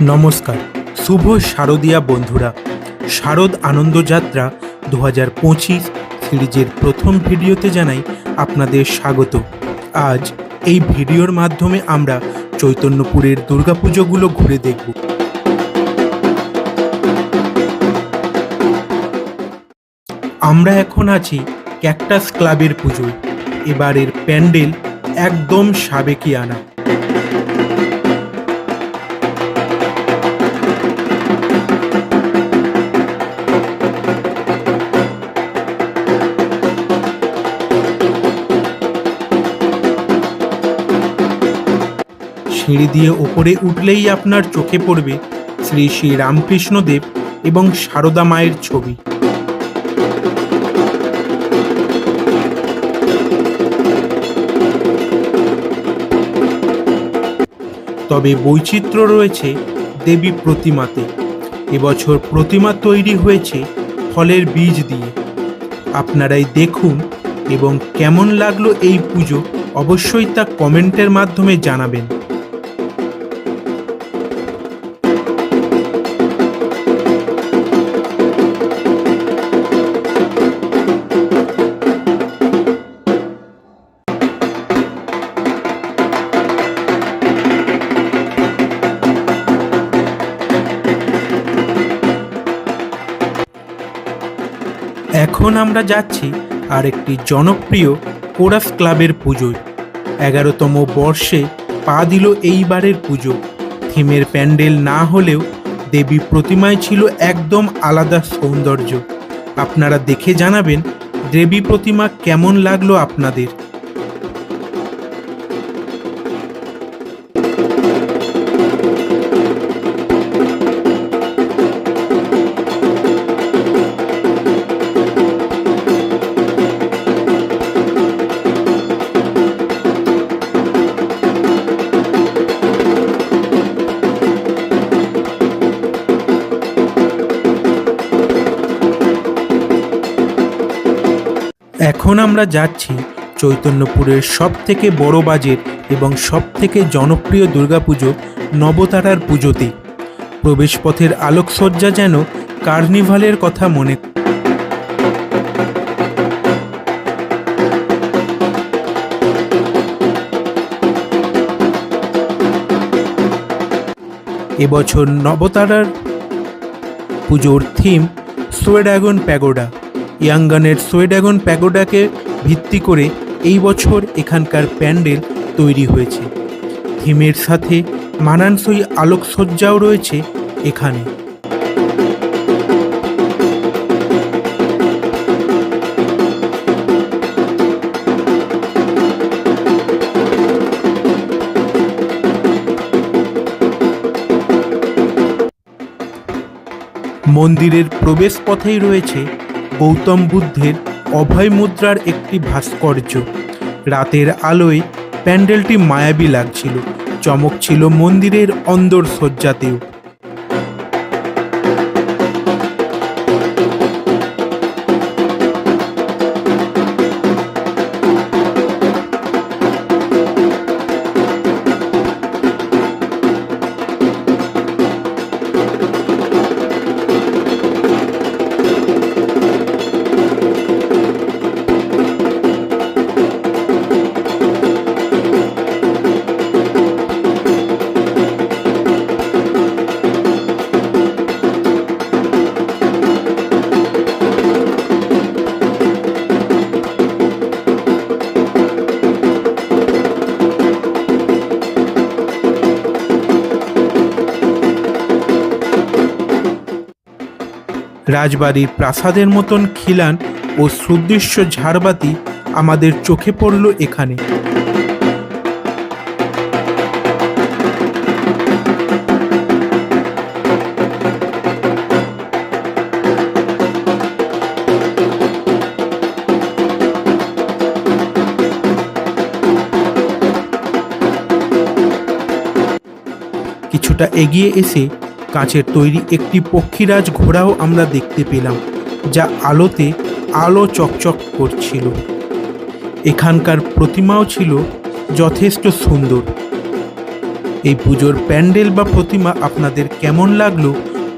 নমস্কার, শুভ শারদীয়া বন্ধুরা। শারদ আনন্দযাত্রা দু হাজার পঁচিশ সিরিজের প্রথম ভিডিওতে জানাই আপনাদের স্বাগত। আজ এই ভিডিওর মাধ্যমে আমরা চৈতন্যপুরের দুর্গাপুজোগুলো ঘুরে দেখব। আমরা এখন আছি ক্যাকটাস ক্লাবের পুজোয়। এবারের প্যান্ডেল একদম সাবেকিয়ানা সিঁড়ি দিয়ে ওপরে উঠলেই আপনার চোখে পড়বে শ্রী শ্রী রামকৃষ্ণদেব এবং সারদা মায়ের ছবি। তবে বৈচিত্র্য রয়েছে দেবী প্রতিমাতে। এবছর প্রতিমা তৈরি হয়েছে ফলের বীজ দিয়ে। আপনারাই দেখুন এবং কেমন লাগল এই পুজো অবশ্যই তা কমেন্টের মাধ্যমে জানাবেন। এখন আমরা যাচ্ছি আরেকটি জনপ্রিয় কোরাস ক্লাবের পুজোয়। এগারোতম বর্ষে পা দিল এইবারের পুজো। থিমের প্যান্ডেল না হলেও দেবী প্রতিমায় ছিল একদম আলাদা সৌন্দর্য। আপনারা দেখে জানাবেন দেবী প্রতিমা কেমন লাগল আপনাদের। এখন আমরা যাচ্ছি চৈতন্যপুরের সব থেকে বড় বাজেট এবং সব থেকে জনপ্রিয় দুর্গাপুজো নবতারার পুজোতে। প্রবেশপথের আলোকসজ্জা যেন কার্নিভালের কথা মনে এবছর নবতারার পুজোর থিম সোয়েডাগন প্যাগোডা। ইয়াঙ্গানের সোয়েডাগন প্যাগোডাকে ভিত্তি করে এই বছর এখানকার প্যান্ডেল তৈরি হয়েছে। থিমের সাথে মানানসই আলোকসজ্জাও রয়েছে এখানে। মন্দিরের প্রবেশপথেই রয়েছে গৌতম বুদ্ধের অভয় মুদ্রার একটি ভাস্কর্য। রাতের আলোয় প্যান্ডেলটি মায়াবী লাগছিল। চমক ছিল মন্দিরের অন্দর সজ্জাতেও রাজবাড়ির প্রাসাদের মতন খিলান ও সুদৃশ্য ঝাড়বাতি আমাদের চোখে পড়ল এখানে। কিছুটা এগিয়ে এসে কাঁচের তৈরি একটি পক্ষীরাজ ঘোড়াও আমরা দেখতে পেলাম, যা আলোতে আলো চকচক করছিল। এখানকার প্রতিমাও ছিল যথেষ্ট সুন্দর। এই পুজোর প্যান্ডেল বা প্রতিমা আপনাদের কেমন লাগল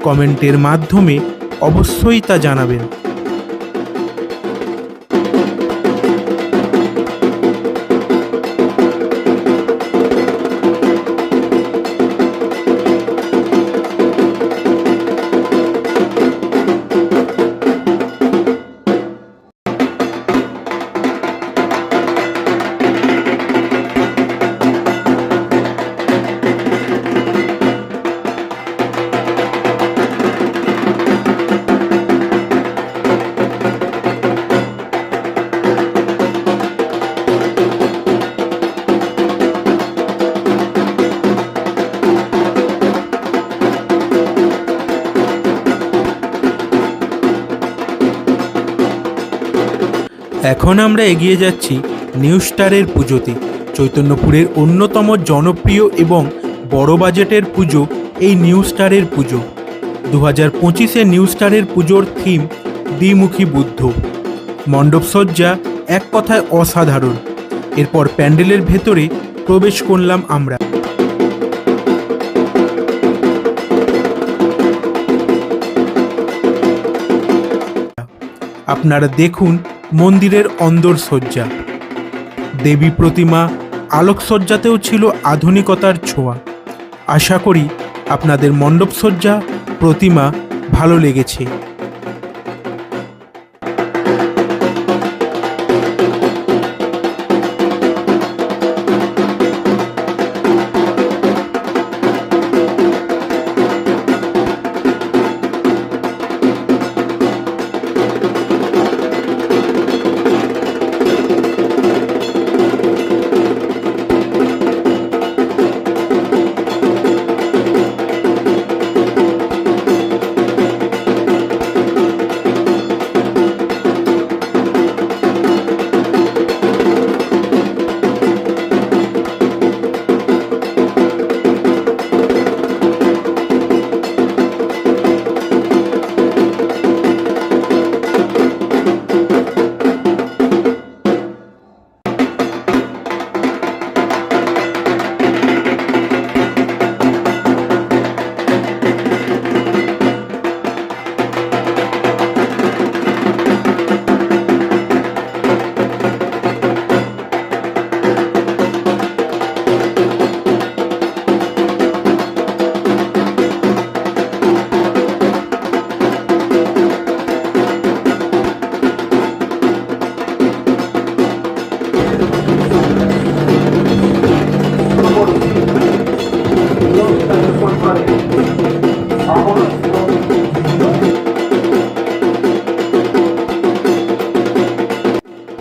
কমেন্টের মাধ্যমে অবশ্যই তা জানাবেন। এখন আমরা এগিয়ে যাচ্ছি নিউ স্টারের পুজোতে। চৈতন্যপুরের অন্যতম জনপ্রিয় এবং বড় বাজেটের পুজো এই নিউ স্টারের পুজো। দু হাজার পঁচিশে নিউ স্টারের পুজোর থিম, দ্বিমুখী বুদ্ধ। মণ্ডপসজ্জা এক কথায় অসাধারণ। এরপর প্যান্ডেলের ভেতরে প্রবেশ করলাম আমরা। আপনারা দেখুন মন্দিরের অন্দরসজ্জা। দেবী প্রতিমা আলোকসজ্জাতেও ছিল আধুনিকতার ছোঁয়া। আশা করি আপনাদের মণ্ডপসজ্জা, প্রতিমা ভালো লেগেছে।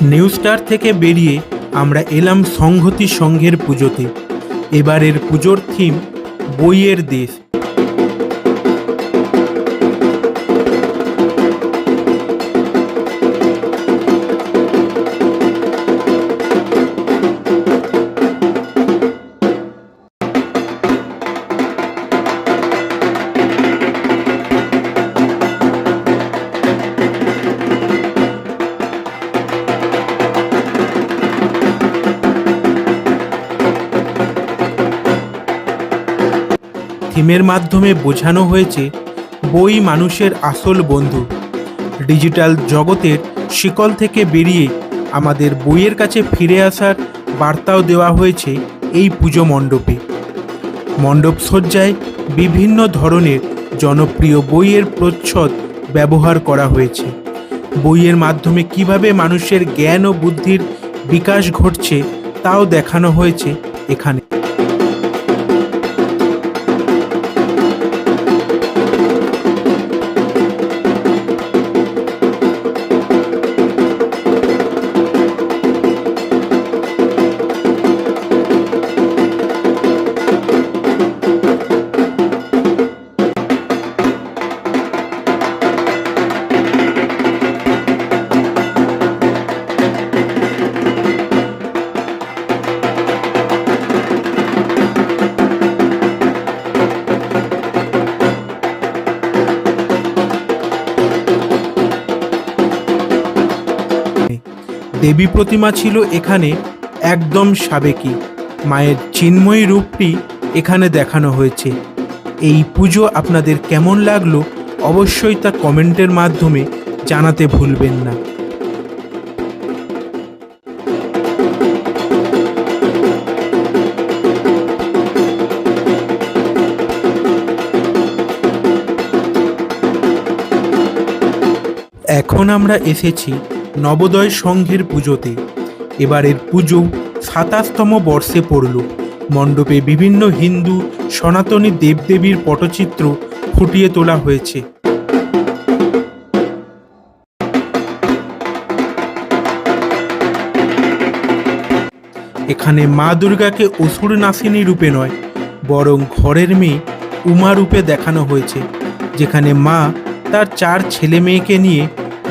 নিউ স্টার থেকে বেরিয়ে আমরা এলাম সংহতি সংঘের পুজোতে। এবারের পুজোর থিম বইয়ের দেশ। থিমের মাধ্যমে বোঝানো হয়েছে, বই মানুষের আসল বন্ধু। ডিজিটাল জগতের শিকল থেকে বেরিয়ে আমাদের বইয়ের কাছে ফিরে আসার বার্তাও দেওয়া হয়েছে এই পুজো মণ্ডপে। মণ্ডপ সজ্জায় বিভিন্ন ধরনের জনপ্রিয় বইয়ের প্রচ্ছদ ব্যবহার করা হয়েছে। বইয়ের মাধ্যমে কীভাবে মানুষের জ্ঞান ও বুদ্ধির বিকাশ ঘটছে, তাও দেখানো হয়েছে এখানে। দেবী প্রতিমা ছিল এখানে একদম সাবেকি। মায়ের চিন্ময়ী রূপটি এখানে দেখানো হয়েছে। এই পুজো আপনাদের কেমন লাগল অবশ্যই তা কমেন্টের মাধ্যমে জানাতে ভুলবেন না। এখন আমরা এসেছি নবোদয় সংঘের পুজোতে। এবারের পুজো সাতাশতম বর্ষে পড়ল। মণ্ডপে বিভিন্ন হিন্দু, সনাতনী দেবদেবীর পটচিত্র ফুটিয়ে তোলা হয়েছে। এখানে মা দুর্গাকে অসুর নাসিনী রূপে নয়, বরং ঘরের মেয়ে উমা রূপে দেখানো হয়েছে, যেখানে মা তার চার ছেলে মেয়েকে নিয়ে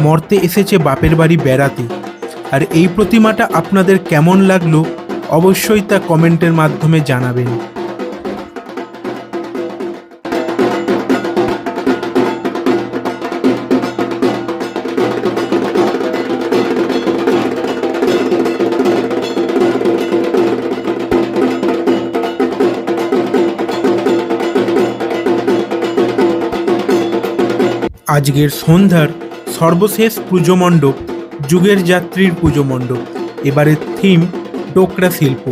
মর্তে এসেছে বাপের বাড়ি বেড়াতে। আর এই প্রতিমাটা আপনাদের কেমন লাগল অবশ্যই তা কমেন্টের মাধ্যমে জানাবেন। আজকের সন্ধ্যার সর্বশেষ পুজো মণ্ডপ যুগের যাত্রীর পুজো মণ্ডপ এবারের থিম ডোকরা শিল্প।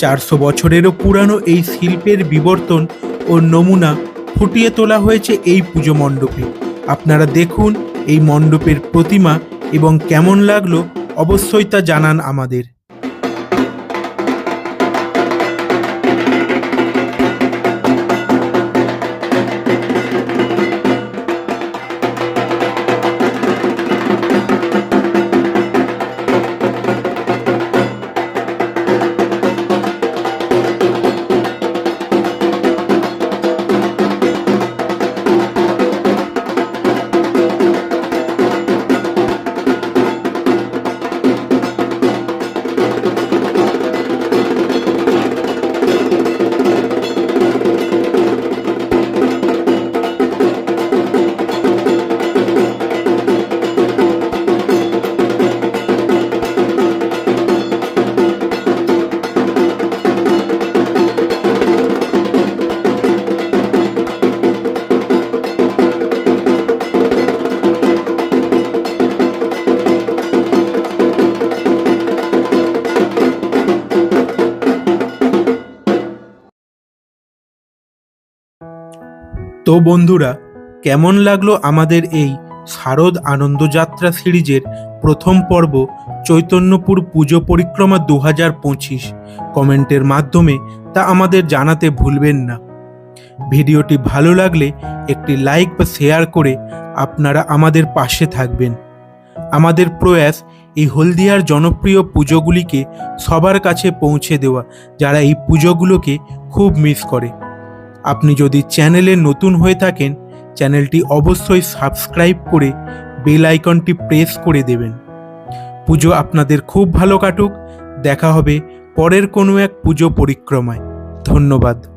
চারশো বছরেরও পুরানো এই শিল্পের বিবর্তন ও নমুনা ফুটিয়ে তোলা হয়েছে এই পুজো মণ্ডপে আপনারা দেখুন এই মণ্ডপের প্রতিমা এবং কেমন লাগল অবশ্যই তা জানান আমাদের। তো বন্ধুরা, কেমন লাগল আমাদের এই শারদ আনন্দযাত্রা সিরিজের প্রথম পর্ব চৈতন্যপুর পুজো পরিক্রমা দু হাজার পঁচিশ? কমেন্টের মাধ্যমে তা আমাদের জানাতে ভুলবেন না। ভিডিওটি ভালো লাগলে একটি লাইক বা শেয়ার করে আপনারা আমাদের পাশে থাকবেন। আমাদের প্রয়াস এই হলদিয়ার জনপ্রিয় পুজোগুলিকে সবার কাছে পৌঁছে দেওয়া, যারা এই পুজোগুলোকে খুব মিস করে। আপনি যদি চ্যানেলে নতুন হয়ে থাকেন, চ্যানেলটি অবশ্যই সাবস্ক্রাইব করে বেল আইকনটি প্রেস করে দেবেন। পুজো আপনাদের খুব ভালো কাটুক। দেখা হবে পরের কোনো এক পুজো পরিক্রমায়। ধন্যবাদ।